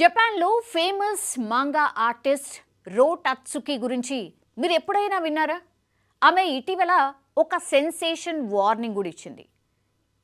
జపాన్లో famous manga artist రో టత్సుకి గురించి మీరు ఎప్పుడైనా విన్నారా? ఆమె ఇటీవల ఒక సెన్సేషన్ వార్నింగ్ కూడా ఇచ్చింది.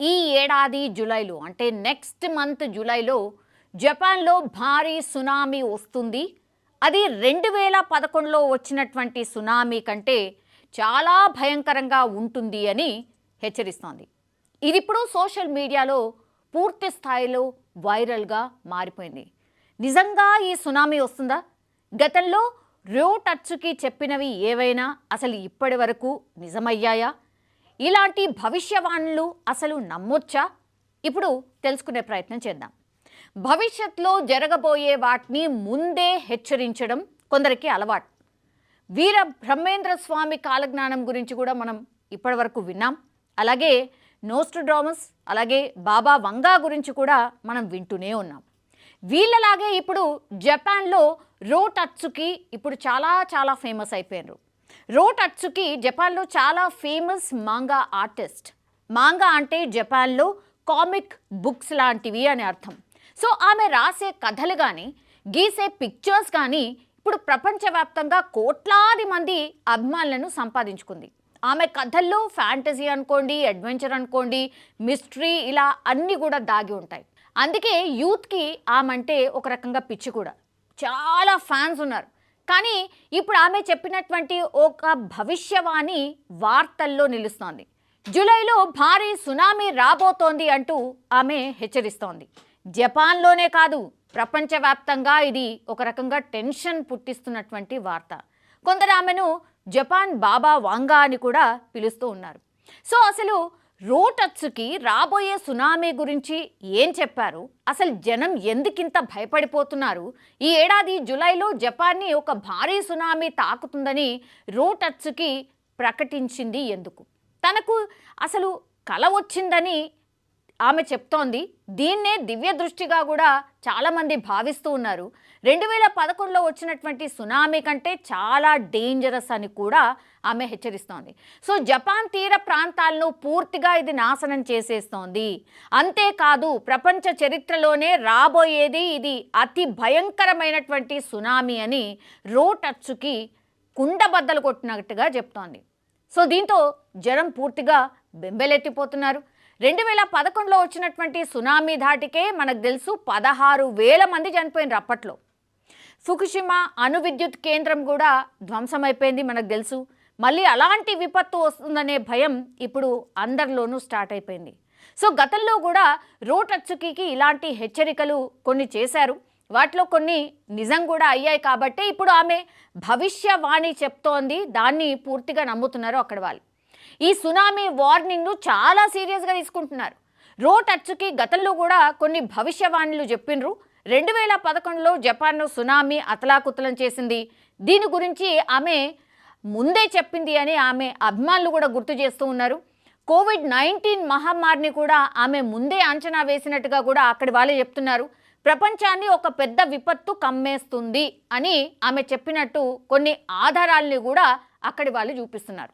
ఈ ఏడాది జూలైలో అంటే నెక్స్ట్ మంత్ జూలైలో జపాన్లో భారీ సునామీ వస్తుంది. అది రెండు వేల పదకొండులో వచ్చినటువంటి సునామీ కంటే చాలా భయంకరంగా ఉంటుంది అని హెచ్చరిస్తోంది. ఇది ఇప్పుడు సోషల్ మీడియాలో పూర్తి స్థాయిలో వైరల్గా మారిపోయింది. నిజంగా ఈ సునామీ వస్తుందా? గతంలో రో టచ్కి చెప్పినవి ఏవైనా అసలు ఇప్పటి వరకు నిజమయ్యాయా? ఇలాంటి భవిష్యవాణులు అసలు నమ్మొచ్చా? ఇప్పుడు తెలుసుకునే ప్రయత్నం చేద్దాం. భవిష్యత్తులో జరగబోయే వాటిని ముందే హెచ్చరించడం కొందరికి అలవాటు. వీర బ్రహ్మేంద్ర స్వామి కాలజ్ఞానం గురించి కూడా మనం ఇప్పటివరకు విన్నాం. అలాగే నోస్ట్రోడామస్ అలాగే బాబా వంగా గురించి కూడా మనం వింటూనే ఉన్నాం. వీళ్ళలాగే ఇప్పుడు జపాన్లో రో అట్సుకి ఇప్పుడు చాలా చాలా ఫేమస్ అయిపోయారు రోట్ అట్సుకి జపాన్లో చాలా ఫేమస్ మాంగా ఆర్టిస్ట్. మాంగా అంటే జపాన్లో కామిక్ బుక్స్ లాంటివి అని అర్థం. సో ఆమె రాసే కథలు కానీ గీసే పిక్చర్స్ కానీ ఇప్పుడు ప్రపంచవ్యాప్తంగా కోట్లాది మంది అభిమానులను సంపాదించుకుంది. ఆమె కథల్లో ఫ్యాంటసీ అనుకోండి అడ్వెంచర్ అనుకోండి మిస్టరీ ఇలా అన్నీ కూడా దాగి ఉంటాయి. అందుకే యూత్కి ఆమంటే ఒక రకంగా పిచ్చి కూడా. చాలా ఫ్యాన్స్ ఉన్నారు. కానీ ఇప్పుడు ఆమె చెప్పినటువంటి ఒక భవిష్యవాణి వార్తల్లో నిలుస్తోంది. జూలైలో భారీ సునామీ రాబోతోంది అంటూ ఆమె హెచ్చరిస్తోంది. జపాన్లోనే కాదు ప్రపంచవ్యాప్తంగా ఇది ఒక రకంగా టెన్షన్ పుట్టిస్తున్నటువంటి వార్త. కొందరు ఆమెను జపాన్ బాబా వాంగా అని కూడా పిలుస్తూ ఉన్నారు. సో అసలు రోటచ్చుకి రాబోయే సునామీ గురించి ఏం చెప్పారు? అసలు జనం ఎందుకింత భయపడిపోతున్నారు? ఈ ఏడాది జులైలో జపాన్ని ఒక భారీ సునామీ తాకుతుందని రోటచ్చుకి ప్రకటించింది ఎందుకు? తనకు అసలు కల వచ్చిందని ఆమె చెప్తోంది దీన్నే దివ్య దృష్టిగా కూడా చాలామంది భావిస్తూ ఉన్నారు. రెండు వేల పదకొండులో వచ్చినటువంటి సునామీ కంటే చాలా డేంజరస్ అని కూడా ఆమె హెచ్చరిస్తోంది. సో జపాన్ తీర ప్రాంతాలను పూర్తిగా ఇది నాశనం చేసేస్తోంది. అంతేకాదు ప్రపంచ చరిత్రలోనే రాబోయేది ఇది అతి భయంకరమైనటువంటి సునామీ అని రోటచ్చుకి కుండబద్దలు కొట్టినట్టుగా చెప్తోంది. సో దీంతో జనం పూర్తిగా బెంబెలెత్తిపోతున్నారు. రెండు వేల పదకొండులో వచ్చినటువంటి సునామీ ధాటికే మనకు తెలుసు పదహారు వేల మంది చనిపోయినారు అప్పట్లో. ఫుకుషిమా అణు విద్యుత్ కేంద్రం కూడా ధ్వంసమైపోయింది మనకు తెలుసు. మళ్ళీ అలాంటి విపత్తు వస్తుందనే భయం ఇప్పుడు అందరిలోనూ స్టార్ట్ అయిపోయింది. సో గతంలో కూడా రోటచ్చుకీకి ఇలాంటి హెచ్చరికలు కొన్ని చేశారు. వాటిలో కొన్ని నిజం కూడా అయ్యాయి కాబట్టి ఇప్పుడు ఆమె భవిష్యవాణి చెప్తోంది. దాన్ని పూర్తిగా నమ్ముతున్నారు అక్కడ వాళ్ళు. ఈ సునామీ వార్నింగ్ను చాలా సీరియస్గా తీసుకుంటున్నారు. రో టచ్కి గతంలో కూడా కొన్ని భవిష్యవాణులు చెప్పిండ్రు. రెండు వేల పదకొండులో జపాన్ను సునామీ అతలాకుతలం చేసింది. దీని గురించి ఆమె ముందే చెప్పింది అని ఆమె అభిమానులు కూడా గుర్తు చేస్తూ ఉన్నారు. కోవిడ్ నైన్టీన్ మహమ్మారిని కూడా ఆమె ముందే అంచనా వేసినట్టుగా కూడా అక్కడి వాళ్ళే చెప్తున్నారు. ప్రపంచాన్ని ఒక పెద్ద విపత్తు కమ్మేస్తుంది అని ఆమె చెప్పినట్టు కొన్ని ఆధారాల్ని కూడా అక్కడి వాళ్ళు చూపిస్తున్నారు.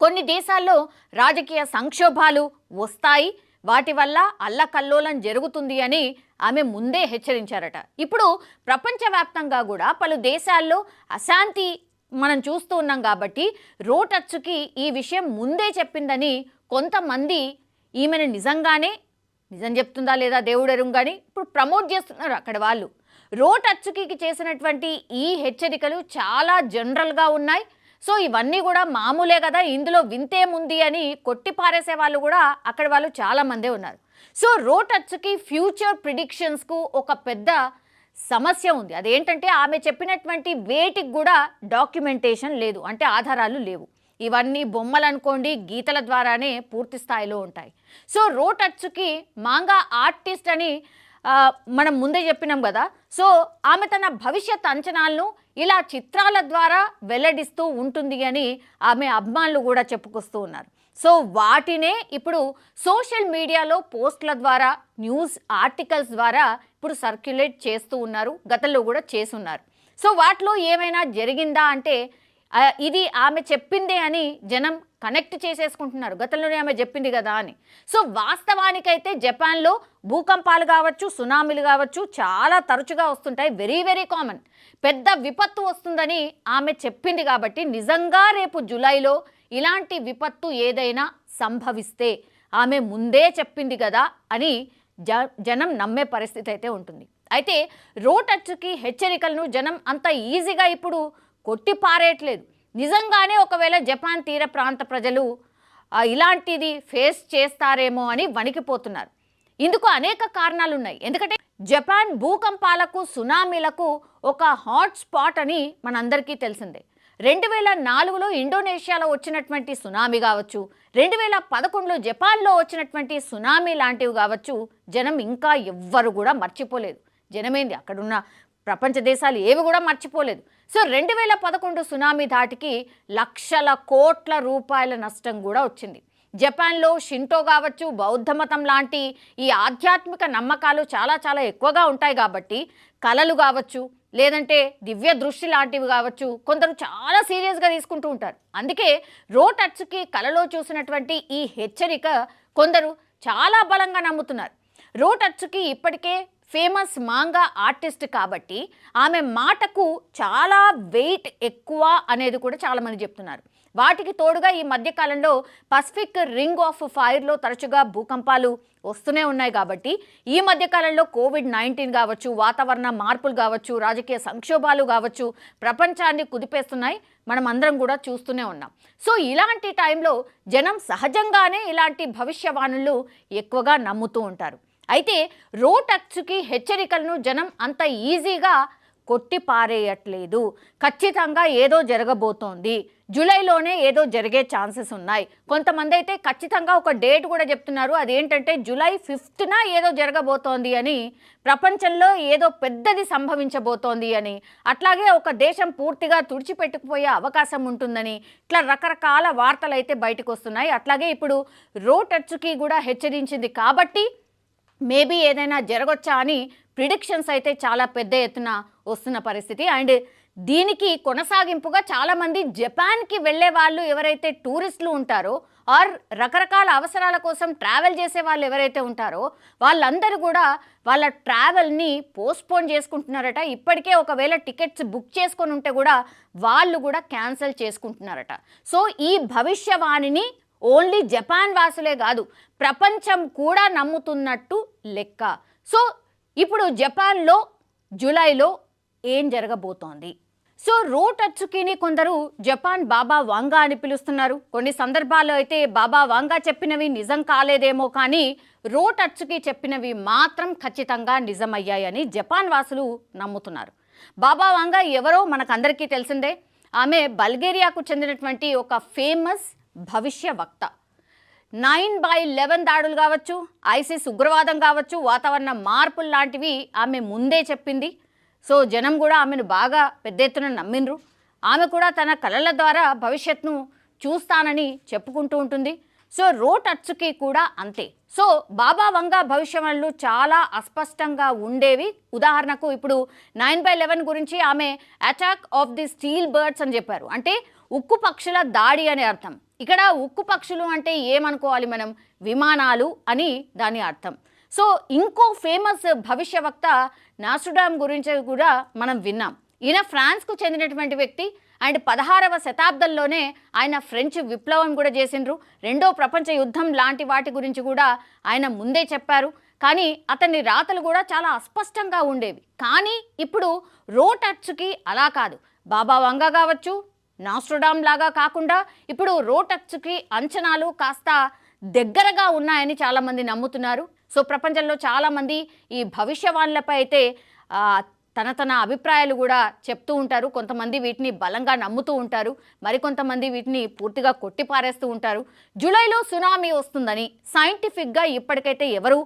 కొన్ని దేశాల్లో రాజకీయ సంక్షోభాలు వస్తాయి. వాటి వల్ల అల్లకల్లోలం జరుగుతుంది అని ఆమె ముందే హెచ్చరించారట. ఇప్పుడు ప్రపంచవ్యాప్తంగా కూడా పలు దేశాల్లో అశాంతి మనం చూస్తూ ఉన్నాం కాబట్టి రోటచ్చుకి ఈ విషయం ముందే చెప్పిందని కొంతమంది ఈమెను నిజంగానే నిజం చెప్తుందా లేదా దేవుడు కానీ ఇప్పుడు ప్రమోట్ చేస్తున్నారు అక్కడ వాళ్ళు. రోటచ్చుకి చేసినటువంటి ఈ హెచ్చరికలు చాలా జనరల్గా ఉన్నాయి. సో ఇవన్నీ కూడా మామూలే కదా ఇందులో వింతేముంది అని కొట్టి పారేసే వాళ్ళు కూడా అక్కడ వాళ్ళు చాలామందే ఉన్నారు. సో రోటచ్కి ఫ్యూచర్ ప్రిడిక్షన్స్కు ఒక పెద్ద సమస్య ఉంది. అదేంటంటే ఆమె చెప్పినటువంటి వేటికి కూడా డాక్యుమెంటేషన్ లేదు అంటే ఆధారాలు లేవు. ఇవన్నీ బొమ్మలు అనుకోండి గీతల ద్వారానే పూర్తి స్థాయిలో ఉంటాయి. సో రోటచ్చుకి మాంగా ఆర్టిస్ట్ అని మనం ముందే చెప్పినాం కదా. సో ఆమె తన భవిష్యత్ అంచనాలను ఇలా చిత్రాల ద్వారా వెల్లడిస్తూ ఉంటుంది అని ఆమె అభిమానులు కూడా చెప్పుకొస్తూ ఉన్నారు. సో వాటినే ఇప్పుడు సోషల్ మీడియాలో పోస్టుల ద్వారా న్యూస్ ఆర్టికల్స్ ద్వారా ఇప్పుడు సర్క్యులేట్ చేస్తూ ఉన్నారు గతంలో కూడా చేసున్నారు సో వాటిలో ఏమైనా జరిగిందా అంటే ఇది ఆమె చెప్పిందే అని జనం కనెక్ట్ చేసేసుకుంటున్నారు. గతంలోనే ఆమె చెప్పింది కదా అని. సో వాస్తవానికైతే జపాన్లో భూకంపాలు కావచ్చు సునామీలు కావచ్చు చాలా తరచుగా వస్తుంటాయి. వెరీ వెరీ కామన్ పెద్ద విపత్తు వస్తుందని ఆమె చెప్పింది కాబట్టి నిజంగా రేపు జూలైలో ఇలాంటి విపత్తు ఏదైనా సంభవిస్తే ఆమె ముందే చెప్పింది కదా అని జ జనం నమ్మే పరిస్థితి అయితే ఉంటుంది. అయితే రోటచ్చుకి హెచ్చరికలను జనం అంత ఈజీగా ఇప్పుడు కొట్టి పారేయట్లేదు. నిజంగానే ఒకవేళ జపాన్ తీర ప్రాంత ప్రజలు ఇలాంటిది ఫేస్ చేస్తారేమో అని వణికిపోతున్నారు. ఇందుకు అనేక కారణాలు ఉన్నాయి ఎందుకంటే జపాన్ భూకంపాలకు సునామీలకు ఒక హాట్ స్పాట్ అని మనందరికీ తెలిసిందే. రెండు వేల నాలుగులో ఇండోనేషియాలో వచ్చినటువంటి సునామీ కావచ్చు రెండు వేల పదకొండులో జపాన్లో వచ్చినటువంటి సునామీ లాంటివి కావచ్చు జనం ఇంకా ఎవ్వరు కూడా మర్చిపోలేదు. జనమేంది? అక్కడున్న ప్రపంచ దేశాలు ఏవి కూడా మర్చిపోలేదు. సో రెండు వేల పదకొండు సునామీ ధాటికి లక్షల కోట్ల రూపాయల నష్టం కూడా వచ్చింది. జపాన్లో షింటో కావచ్చు బౌద్ధ మతం లాంటి ఈ ఆధ్యాత్మిక నమ్మకాలు చాలా చాలా ఎక్కువగా ఉంటాయి కాబట్టి కళలు కావచ్చు లేదంటే దివ్య దృష్టి లాంటివి కావచ్చు కొందరు చాలా సీరియస్గా తీసుకుంటూ ఉంటారు. అందుకే రోట్ అచ్చుకి కళలో చూసినటువంటి ఈ హెచ్చరిక కొందరు చాలా బలంగా నమ్ముతున్నారు. రోట్ ఇప్పటికే ఫేమస్ మాంగా ఆర్టిస్ట్ కాబట్టి ఆమె మాటకు చాలా వెయిట్ ఎక్కువ అనేది కూడా చాలామంది చెప్తున్నారు. వాటికి తోడుగా ఈ మధ్యకాలంలో పసిఫిక్ రింగ్ ఆఫ్ ఫైర్లో తరచుగా భూకంపాలు వస్తూనే ఉన్నాయి కాబట్టి ఈ మధ్యకాలంలో కోవిడ్ నైన్టీన్ కావచ్చు వాతావరణ మార్పులు కావచ్చు రాజకీయ సంక్షోభాలు కావచ్చు ప్రపంచాన్ని కుదిపేస్తున్నాయి. మనం అందరం కూడా చూస్తూనే ఉన్నాం. సో ఇలాంటి టైంలో జనం సహజంగానే ఇలాంటి భవిష్యవాణులు ఎక్కువగా నమ్ముతూ ఉంటారు. అయితే రోట్ అచ్చుకి హెచ్చరికలను జనం అంత ఈజీగా కొట్టి పారేయట్లేదు ఖచ్చితంగా ఏదో జరగబోతోంది. జూలైలోనే ఏదో జరిగే ఛాన్సెస్ ఉన్నాయి. కొంతమంది అయితే ఖచ్చితంగా ఒక డేట్ కూడా చెప్తున్నారు. అదేంటంటే జూలై ఫిఫ్త్న ఏదో జరగబోతోంది అని ప్రపంచంలో ఏదో పెద్దది సంభవించబోతోంది అని అట్లాగే ఒక దేశం పూర్తిగా తుడిచిపెట్టుకుపోయే అవకాశం ఉంటుందని ఇట్లా రకరకాల వార్తలు అయితే బయటకు వస్తున్నాయి అట్లాగే ఇప్పుడు రోట్ టచ్కి కూడా హెచ్చరించింది కాబట్టి మేబీ ఏదైనా జరగొచ్చా అని ప్రిడిక్షన్స్ అయితే చాలా పెద్ద ఎత్తున వస్తున్న పరిస్థితి. అండ్ దీనికి కొనసాగింపుగా చాలామంది జపాన్కి వెళ్ళే వాళ్ళు ఎవరైతే టూరిస్టులు ఉంటారో ఆర్ రకరకాల అవసరాల కోసం ట్రావెల్ చేసే వాళ్ళు ఎవరైతే ఉంటారో వాళ్ళందరూ కూడా వాళ్ళ ట్రావెల్ని పోస్ట్పోన్ చేసుకుంటున్నారట. ఇప్పటికే ఒకవేళ టికెట్స్ బుక్ చేసుకొని ఉంటే కూడా వాళ్ళు కూడా క్యాన్సిల్ చేసుకుంటున్నారట. సో ఈ భవిష్యవాణిని ఓన్లీ జపాన్ వాసులే కాదు ప్రపంచం కూడా నమ్ముతున్నట్టు లెక్క. సో ఇప్పుడు జపాన్లో జూలైలో ఏం జరగబోతోంది? సో రోట్ అచ్చుకిని కొందరు జపాన్ బాబా వాంగా అని పిలుస్తున్నారు. కొన్ని సందర్భాల్లో అయితే బాబా వాంగా చెప్పినవి నిజం కాలేదేమో కానీ రోట్ అచ్చుకి చెప్పినవి మాత్రం ఖచ్చితంగా నిజమయ్యాయని జపాన్ వాసులు నమ్ముతున్నారు. బాబా వాంగా ఎవరో మనకందరికీ తెలిసిందే. ఆమె బల్గేరియాకు చెందినటువంటి ఒక ఫేమస్ భవిష్య వక్త నైన్ బై లెవెన్ దాడులు కావచ్చు ఐసిస్ ఉగ్రవాదం కావచ్చు వాతావరణ మార్పులు లాంటివి ఆమె ముందే చెప్పింది. సో జనం కూడా ఆమెను బాగా పెద్ద ఎత్తున నమ్మిండ్రు. ఆమె కూడా తన కళల ద్వారా భవిష్యత్తును చూస్తానని చెప్పుకుంటూ ఉంటుంది. సో రోట్ అచ్చుకి కూడా అంతే. సో బాబా వంగ భవిష్యవాణులు చాలా అస్పష్టంగా ఉండేవి. ఉదాహరణకు ఇప్పుడు నైన్ బై లెవెన్ గురించి ఆమె attack of the steel birds అని చెప్పారు. అంటే ఉక్కు పక్షుల దాడి అనే అర్థం. ఇక్కడ ఉక్కు పక్షులు అంటే ఏమనుకోవాలి మనం? విమానాలు అని దాని అర్థం. సో ఇంకో ఫేమస్ భవిష్యవక్త నాసుడామ్ గురించి కూడా మనం విన్నాం. ఈయన ఫ్రాన్స్కు చెందినటువంటి వ్యక్తి. అండ్ పదహారవ శతాబ్దంలోనే ఆయన ఫ్రెంచ్ విప్లవం కూడా చేసిండ్రు. రెండో ప్రపంచ యుద్ధం లాంటి వాటి గురించి కూడా ఆయన ముందే చెప్పారు. కానీ అతని రాతలు కూడా చాలా అస్పష్టంగా ఉండేవి. కానీ ఇప్పుడు రోట్ అలా కాదు. బాబా వంగ కావచ్చు నాస్ట్రోడామ్ లాగా కాకుండా ఇప్పుడు రోటక్స్కి అంచనాలు కాస్త దగ్గరగా ఉన్నాయని చాలామంది నమ్ముతున్నారు. సో ప్రపంచంలో చాలామంది ఈ భవిష్యవాణులపై అయితే తన తన అభిప్రాయాలు కూడా చెప్తూ ఉంటారు. కొంతమంది వీటిని బలంగా నమ్ముతూ ఉంటారు. మరికొంతమంది వీటిని పూర్తిగా కొట్టిపారేస్తూ ఉంటారు. జూలైలో సునామీ వస్తుందని సైంటిఫిక్గా ఇప్పటికైతే ఎవరు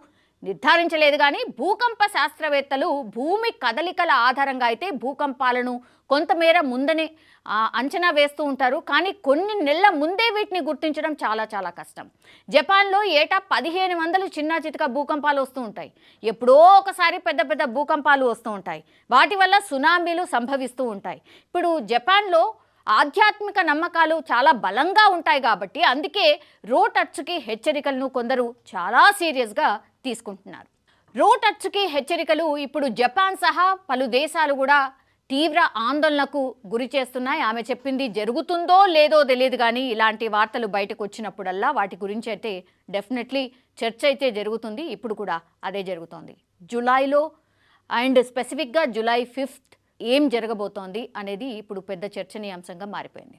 నిర్ధారించలేదు కానీ భూకంప శాస్త్రవేత్తలు భూమి కదలికల ఆధారంగా అయితే భూకంపాలను కొంతమేర ముందనే అంచనా వేస్తూ ఉంటారు. కానీ కొన్ని నెలల ముందే వీటిని గుర్తించడం చాలా చాలా కష్టం. జపాన్లో ఏటా పదిహేను వందలు చిన్న చితక భూకంపాలు వస్తూ ఉంటాయి. ఎప్పుడో ఒకసారి పెద్ద పెద్ద భూకంపాలు వస్తూ ఉంటాయి. వాటి వల్ల సునామీలు సంభవిస్తూ ఉంటాయి. ఇప్పుడు జపాన్లో ఆధ్యాత్మిక నమ్మకాలు చాలా బలంగా ఉంటాయి కాబట్టి అందుకే రోట్ హెచ్చరికలను కొందరు చాలా సీరియస్గా తీసుకుంటున్నారు. రోడ్ అచ్చుకి హెచ్చరికలు ఇప్పుడు జపాన్ సహా పలు దేశాలు కూడా తీవ్ర ఆందోళనకు గురి చేస్తున్నాయి. ఆమె చెప్పింది జరుగుతుందో లేదో తెలియదు కానీ ఇలాంటి వార్తలు బయటకు వచ్చినప్పుడల్లా వాటి గురించి అయితే డెఫినెట్లీ చర్చ అయితే జరుగుతుంది. ఇప్పుడు కూడా అదే జరుగుతోంది. జూలైలో అండ్ స్పెసిఫిక్గా జూలై ఫిఫ్త్ ఏం జరగబోతోంది అనేది ఇప్పుడు పెద్ద చర్చనీయాంశంగా మారిపోయింది.